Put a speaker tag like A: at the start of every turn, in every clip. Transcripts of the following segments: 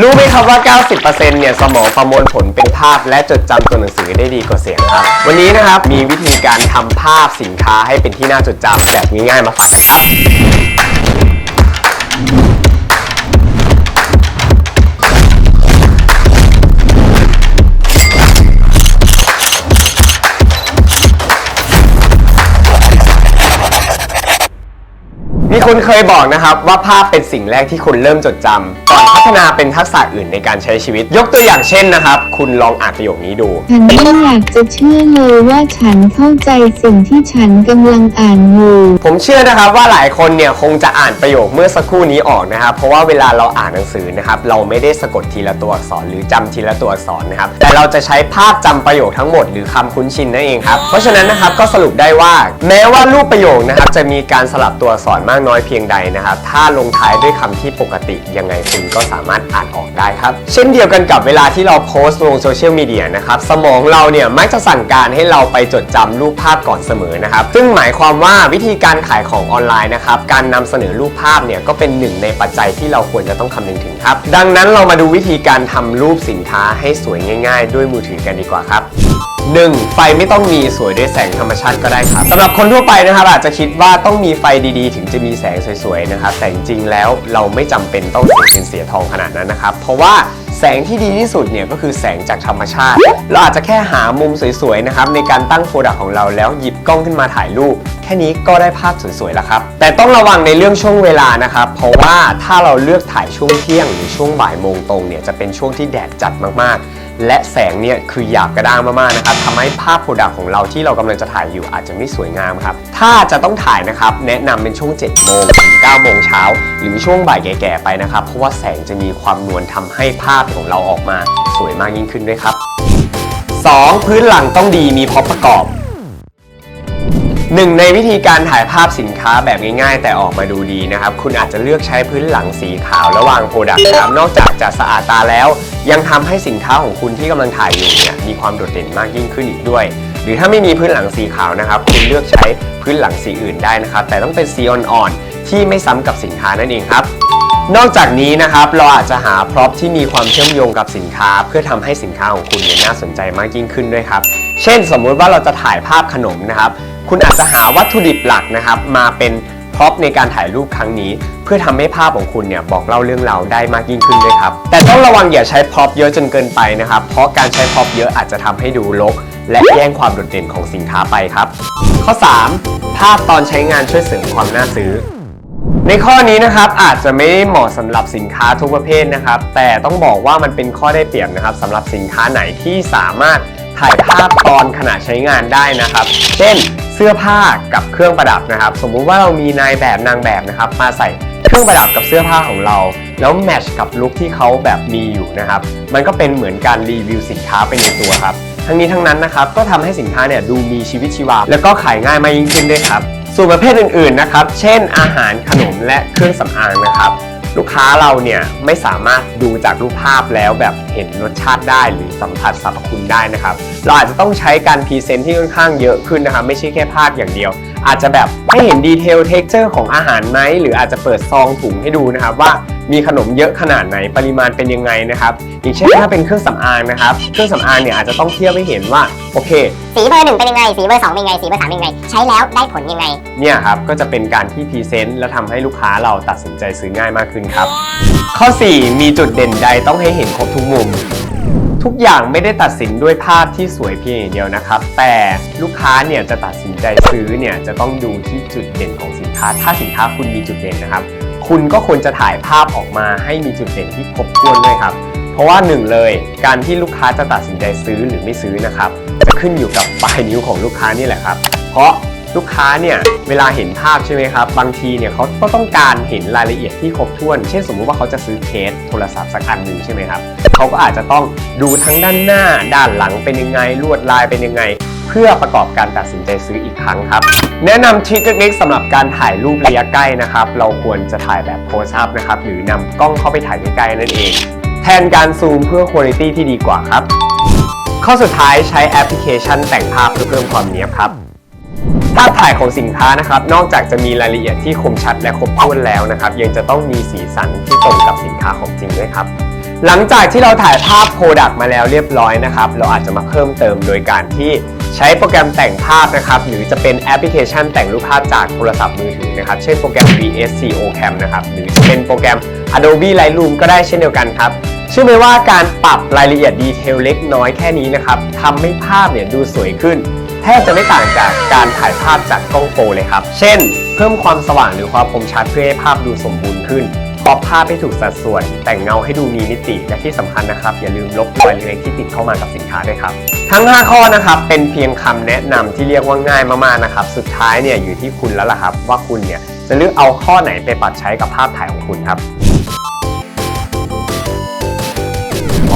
A: รู้ไหมครับว่า 90%เนี่ยสมองประมวลผลเป็นภาพ และจดจำตัวหนังสือได้ดีกว่าเสียงครับ วันนี้นะครับมีวิธีการทำภาพสินค้าให้เป็นที่น่าจดจำแบบง่ายๆมาฝากกันครับ มีคนเคยบอกนะครับว่าภาพเป็นสิ่งแรกที่คุณเริ่มจดจำก่อนพัฒนาเป็นทักษะอื่นในการใช้ชีวิต ยกตัวอย่างเช่นนะครับ คุณลองอ่านประโยคนี้ดู
B: ฉันไม่อยากจะเชื่อเลยว่าฉันเข้าใจสิ่งที่ฉันกำลังอ่านอยู่
A: ผมเชื่อนะครับว่าหลายคนเนี่ยคงจะอ่านประโยคเมื่อสักครู่นี้ออกนะครับ เพราะว่าเวลาเราอ่านหนังสือนะครับเราไม่ได้สะกดทีละตัวอักษรหรือจำทีละตัวอักษรนะครับ แต่เราจะใช้ภาพจำประโยคทั้งหมดหรือคำคุ้นชินนั่นเองครับ เพราะฉะนั้นนะครับก็สรุปได้ว่า แม้ว่ารูปประโยคนะครับจะมีการสลับตัวอักษรมากน้อยเพียงใดนะครับ ถ้าลงท้ายด้วยคำที่ปกติ ยังไงคุณก็สามารถอ่านออกได้ครับ เช่นเดียวกันกับเวลาที่เราโพสต์ลงโซเชียลมีเดียนะครับ สมองเราเนี่ยมักจะสั่งการให้เราไปจดจำรูปภาพก่อนเสมอนะครับ ซึ่งหมายความว่าวิธีการขายของออนไลน์นะครับ การนำเสนอรูปภาพเนี่ยก็เป็นหนึ่งในปัจจัยที่เราควรจะต้องคำนึงถึงครับ ดังนั้นเรามาดูวิธีการทำรูปสินค้าให้สวยง่าย ๆ ด้วยมือถือกันดีกว่าครับ 1. ไฟไม่ต้องมีสวยด้วยแสงธรรมชาติก็ได้ครับสำหรับคนทั่วไปนะครับอาจจะคิดว่าต้องมีไฟดีๆ ถึงจะมีแสงสวยๆนะครับแต่จริงๆแล้วเราไม่จำเป็นต้องเสียเงินเสียทองขนาดนั้นนะครับเพราะว่าแสงที่ดีที่สุดเนี่ยก็คือแสงจากธรรมชาติ เราอาจจะแค่หามุมสวยๆนะครับในการตั้งโปรดักต์ของเราแล้วหยิบกล้องขึ้นมาถ่ายรูป แค่นี้ก็ได้ภาพสวยๆแล้วครับ แต่ต้องระวังในเรื่องช่วงเวลานะครับ เพราะว่าถ้าเราเลือกถ่ายช่วงเที่ยงหรือช่วงบ่ายโมงตรงเนี่ยจะเป็นช่วงที่แดดจัดมากๆ และแสงเนี่ยคือหยาบกระด้างมากๆนะครับทำให้ภาพโปรดักต์ของเราที่เรากำลังจะถ่ายอยู่อาจจะไม่สวยงามครับ ถ้าจะต้องถ่ายนะครับแนะนำเป็นช่วง 7 โมงถึง 9 โมงเช้า หรือช่วงบ่ายแก่ๆไปนะครับ เพราะว่าแสงจะมีความนวลทำให้ภาพของเราออกมา สวยมากยิ่งขึ้นด้วยครับ 2. พื้นหลังต้องดีมีพร็อพประกอบ หนึ่งในวิธีการถ่ายภาพสินค้าแบบง่ายๆ แต่ออกมาดูดีนะครับ คุณอาจจะเลือกใช้พื้นหลังสีขาวระหว่างโปรดักต์นะครับนอกจากจะสะอาดตาแล้ว ยังทำให้สินค้าของคุณที่กำลังถ่ายอยู่เนี่ยมีความโดดเด่นมากยิ่งขึ้นอีกด้วย หรือถ้าไม่มีพื้นหลังสีขาวนะครับ คุณเลือกใช้พื้นหลังสีอื่นได้นะครับ แต่ต้องเป็นสีอ่อนๆที่ไม่ซ้ำกับสินค้านั่นเองครับนอกจากนี้นะครับเราอาจจะหาพร็อพที่มีความเชื่อมโยงกับสินค้า เพื่อทำให้สินค้าของคุณเนี่ยน่าสนใจมากยิ่งขึ้นด้วยครับ เช่น สมมุติว่าเราจะถ่ายภาพขนมนะครับ คุณอาจจะหาวัตถุดิบหลักนะครับ มาเป็นพร็อพในการถ่ายรูปครั้งนี้ เพื่อทำให้ภาพของคุณเนี่ยบอกเล่าเรื่องราวได้มากยิ่งขึ้นด้วยครับ แต่ต้องระวังอย่าใช้พร็อพเยอะจนเกินไปนะครับ เพราะการใช้พร็อพเยอะอาจจะทำให้ดูรกและแย่งความโดดเด่นของสินค้าไปครับ ข้อ 3 ภาพตอนใช้งานช่วยเสริมความน่าซื้อ ในข้อนี้นะครับอาจจะไม่เหมาะสำหรับสินค้าทุกประเภทนะครับ แต่ต้องบอกว่ามันเป็นข้อได้เปรียบนะครับสำหรับสินค้าไหนที่สามารถถ่ายภาพตอนขณะใช้งานได้นะครับ เช่น เสื้อผ้ากับเครื่องประดับนะครับ สมมุติว่าเรามีนายแบบนางแบบนะครับ มาใส่เครื่องประดับกับเสื้อผ้าของเรา แล้วแมทช์กับลุคที่เขาแบบมีอยู่นะครับ มันก็เป็นเหมือนการรีวิวสินค้าไปในตัวครับ ทั้งนี้ทั้งนั้นนะครับก็ทำให้สินค้าเนี่ยดูมีชีวิตชีวา แล้วก็ขายง่ายมากยิ่งขึ้นด้วยครับส่วนประเภทอื่นๆนะครับ เช่น อาหารขนมและเครื่องสำอางนะครับ ลูกค้าเราเนี่ยไม่สามารถดูจากรูปภาพแล้วแบบเห็นรสชาติได้หรือสัมผัสสรรพคุณได้นะครับ เราอาจจะต้องใช้การพรีเซนต์ที่ค่อนข้างเยอะขึ้นนะครับไม่ใช่แค่ภาพอย่างเดียว อาจจะแบบให้เห็นดีเทลเท็กเจอร์ของอาหารไหมหรืออาจจะเปิดซองถุงให้ดูนะครับว่า มีขนมเยอะขนาดไหนปริมาณเป็นยังไงนะครับอย่างเช่นถ้าเป็นเครื่องสำอางนะครับเครื่องสำอางเนี่ยอาจจะต้องเทียบให้เห็นว่าโอเค
C: สีเบอร์หนึ่งเป็นยังไง สีเบอร์สองเป็นยังไงสีเบอร์สามเป็นยังไง ใช้แล้วได้ผลยังไง
A: เนี่ยครับก็จะเป็นการที่พรีเซนต์และทำให้ลูกค้าเราตัดสินใจซื้อง่ายมากขึ้นครับ ข้อ 4 มีจุดเด่นใดต้องให้เห็นครบทุกมุมทุกอย่างไม่ได้ตัดสินด้วยภาพที่สวยเพียงอย่างเดียวนะครับ แต่ลูกค้าเนี่ยจะตัดสินใจซื้อเนี่ยจะต้องดูที่จุดเด่นของสินค้า ถ้าสินค้าคุณมีจุดเด่นนะครับ คุณก็ควรจะถ่ายภาพออกมาให้มีจุดเด่นที่ครบถ้วนด้วยครับ เพราะว่าหนึ่งเลยการที่ลูกค้าจะตัดสินใจซื้อหรือไม่ซื้อนะครับจะขึ้นอยู่กับปลายนิ้วของลูกค้านี่แหละครับ เพราะลูกค้าเนี่ยเวลาเห็นภาพใช่ไหมครับ บางทีเนี่ยเขาก็ต้องการเห็นรายละเอียดที่ครบถ้วน เช่นสมมุติว่าเขาจะซื้อเคสโทรศัพท์สักอันหนึ่งใช่ไหมครับเขาก็อาจจะต้องดูทั้งด้านหน้า ด้านหลังเป็นยังไงลวดลายเป็นยังไง เพื่อประกอบการตัดสินใจซื้ออีกครั้งครับ แนะนำทริคเล็กๆสำหรับการถ่ายรูประยะใกล้นะครับ เราควรจะถ่ายแบบโคสอัพนะครับ หรือนำกล้องเข้าไปถ่ายใกล้ๆนั่นเอง แทนการซูมเพื่อคุณภาพที่ดีกว่าครับ ข้อสุดท้ายใช้แอปพลิเคชันแต่งภาพเพื่อเพิ่มความเนียบครับภาพถ่ายของสินค้านะครับ นอกจากจะมีรายละเอียดที่คมชัดและครบถ้วนแล้วนะครับ ยังจะต้องมีสีสันที่ตรงกับสินค้าของจริงด้วยครับ หลังจากที่เราถ่ายภาพโปรดักต์มาแล้วเรียบร้อยนะครับ เราอาจจะมาเพิ่มเติมโดยการที่ใช้โปรแกรมแต่งภาพนะครับ หรือจะเป็นแอปพลิเคชันแต่งรูปภาพจากโทรศัพท์มือถือนะครับ เช่นโปรแกรม VSCO Cam นะครับ หรือจะเป็นโปรแกรม Adobe Lightroom ก็ได้เช่นเดียวกันครับเชื่อไหมว่าการปรับรายละเอียดดีเทลเล็กน้อยแค่นี้นะครับทำให้ภาพเนี่ยดูสวยขึ้นแทบจะไม่ต่างจากการถ่ายภาพจากกล้องโปรเลยครับ เช่น เพิ่มความสว่างหรือความคมชัดเพื่อให้ภาพดูสมบูรณ์ขึ้น ป๊อปภาพให้ถูกสัดส่วน แต่งเงาให้ดูมีมิติ และที่สำคัญนะครับ อย่าลืมลบรอยเล็กที่ติดเข้ามากับสินค้าด้วยครับ ทั้ง 5 ข้อนะครับเป็นเพียงคำแนะนำที่เรียกว่าง่ายมากๆนะครับ สุดท้ายเนี่ยอยู่ที่คุณแล้วล่ะครับ ว่าคุณเนี่ยจะเลือกเอาข้อไหนไปปรับใช้กับภาพถ่ายของคุณครับ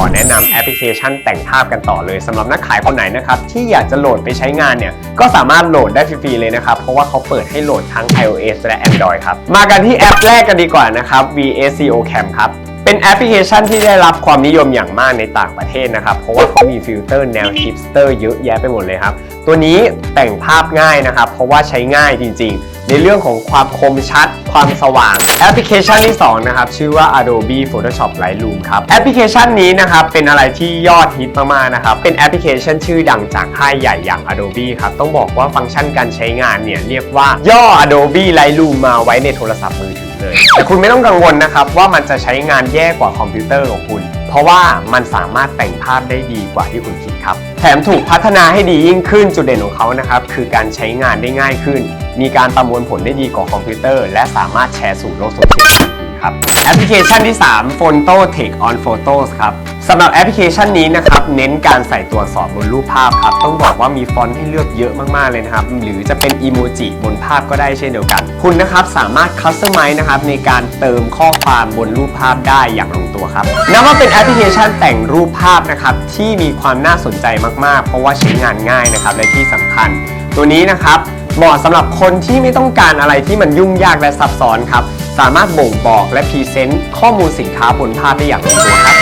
A: ขอแนะนำแอปพลิเคชันแต่งภาพกันต่อเลยสำหรับนักขายคนไหนนะครับที่อยากจะโหลดไปใช้งานเนี่ยก็สามารถโหลดได้ฟรีๆเลยนะครับ เพราะว่าเขาเปิดให้โหลดทั้ง iOS และ Android ครับ มากันที่แอปแรกกันดีกว่านะครับ VSCO Cam ครับเป็นแอปพลิเคชันที่ได้รับความนิยมอย่างมากในต่างประเทศนะครับ เพราะว่าเขามีฟิลเตอร์แนวฮิปสเตอร์เยอะแยะไปหมดเลยครับ ตัวนี้แต่งภาพง่ายนะครับ เพราะว่าใช้ง่ายจริงๆ ในเรื่องของความคมชัด ความสว่าง แอปพลิเคชันที่ 2 นะครับ ชื่อว่า Adobe Photoshop Lightroom ครับ แอปพลิเคชันนี้นะครับ เป็นอะไรที่ยอดฮิตมาก ๆ นะครับ เป็นแอปพลิเคชันชื่อดังจากค่ายใหญ่อย่าง Adobe ครับ ต้องบอกว่าฟังก์ชันการใช้งานเนี่ย เรียกว่าย่อ Adobe Lightroom มาไว้ในโทรศัพท์มือถือเลย แต่คุณไม่ต้องกังวลนะครับว่ามันจะใช้งานแย่กว่าคอมพิวเตอร์ของคุณเพราะว่ามันสามารถแต่งภาพได้ดีกว่าที่คุณคิดครับ แถมถูกพัฒนาให้ดียิ่งขึ้นจุดเด่นของเขานะครับ คือการใช้งานได้ง่ายขึ้น มีการประมวลผลได้ดีกว่าคอมพิวเตอร์ และสามารถแชร์สู่โลกโซเชียลได้ดีครับแอปพลิเคชันที่ 3 Photo Take on Photos ครับสำหรับแอปพลิเคชันนี้นะครับเน้นการใส่ตัวอักษรบนรูปภาพครับต้องบอกว่ามีฟอนต์ให้เลือกเยอะมากๆเลยนะครับหรือจะเป็นอีโมจิบนภาพก็ได้เช่นเดียวกัน คุณนะครับสามารถคัสตอมไมซ์นะครับในการเติมข้อความบนรูปภาพได้อย่างลงตัวครับนับว่าเป็นแอปพลิเคชันแต่งรูปภาพนะครับที่มีความน่าสนใจมากๆ เพราะว่าใช้งานง่ายนะครับและที่สำคัญ ตัวนี้นะครับ เหมาะสำหรับคนที่ไม่ต้องการอะไรที่มันยุ่งยากและซับซ้อนครับ สามารถบ่งบอกและพรีเซนต์ข้อมูลสินค้าบนภาพได้อย่างลงตัวครับ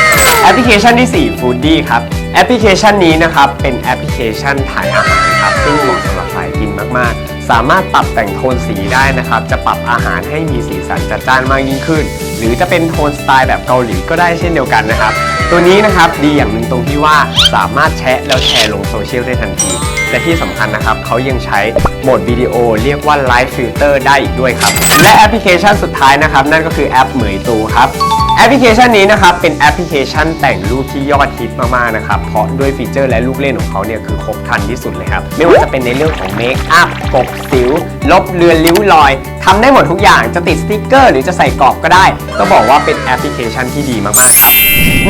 A: แอปพลิเคชันที่ 4 Foodie ครับแอปพลิเคชันนี้นะครับเป็นแอปพลิเคชันถ่ายอาหารครับซึ่งเหมาะสำหรับสายกินมากๆ สามารถปรับแต่งโทนสีได้นะครับ จะปรับอาหารให้มีสีสันจัดจ้านมากยิ่งขึ้น หรือจะเป็นโทนสไตล์แบบเกาหลีก็ได้เช่นเดียวกันนะครับ ตัวนี้นะครับดีอย่างหนึ่งตรงที่ว่าสามารถแชะแล้วแชร์ลงโซเชียลได้ทันทีและที่สำคัญนะครับเขายังใช้โหมดวิดีโอเรียกว่า Live Filter ได้อีกด้วยครับ และแอปพลิเคชันสุดท้ายนะครับ นั่นก็คือแอปเหมยตูครับแอปพลิเคชันนี้นะครับเป็นแอปพลิเคชันแต่งรูปที่ยอดฮิตมากๆนะครับเพราะด้วยฟีเจอร์และลูกเล่นของเขาเนี่ยคือครบครันที่สุดเลยครับ ไม่ว่าจะเป็นในเรื่องของเมคอัพกบสิว ลบเลือนริ้วรอยทำได้หมดทุกอย่างจะติดสติกเกอร์ หรือจะใส่กรอบก็ได้ ก็บอกว่าเป็นแอปพลิเคชันที่ดีมากๆครับ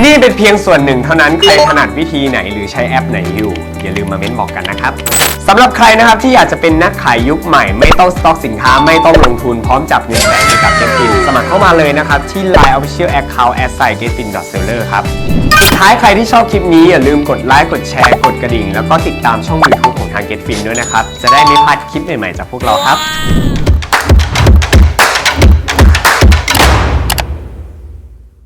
A: นี่เป็นเพียงส่วนหนึ่งเท่านั้นใครถนัดวิธีไหนหรือใช้แอปไหนอยู่ อย่าลืมมาเม้นบอกกันนะครับสำหรับใครนะครับที่อยากจะเป็นนักขายยุคใหม่ไม่ต้องสต็อกสินค้าไม่ต้องลงทุนพร้อมจับเงินแสนให้กับเจ๊ฟิลสมัครเข้ามาเลยนะครับ ที่ Line Official Account at s i g e t f i n seller ครับสุดท้ายใครที่ชอบคลิปนี้อย่าลืมกดไลค์กดแชร์ กดกระดิ่ง แล้วก็ติดตามช่องยูทูบของทาง GetFin ด้วยนะครับ จะได้ไม่พลาดคลิปใหม่ๆจากพวกเราครับ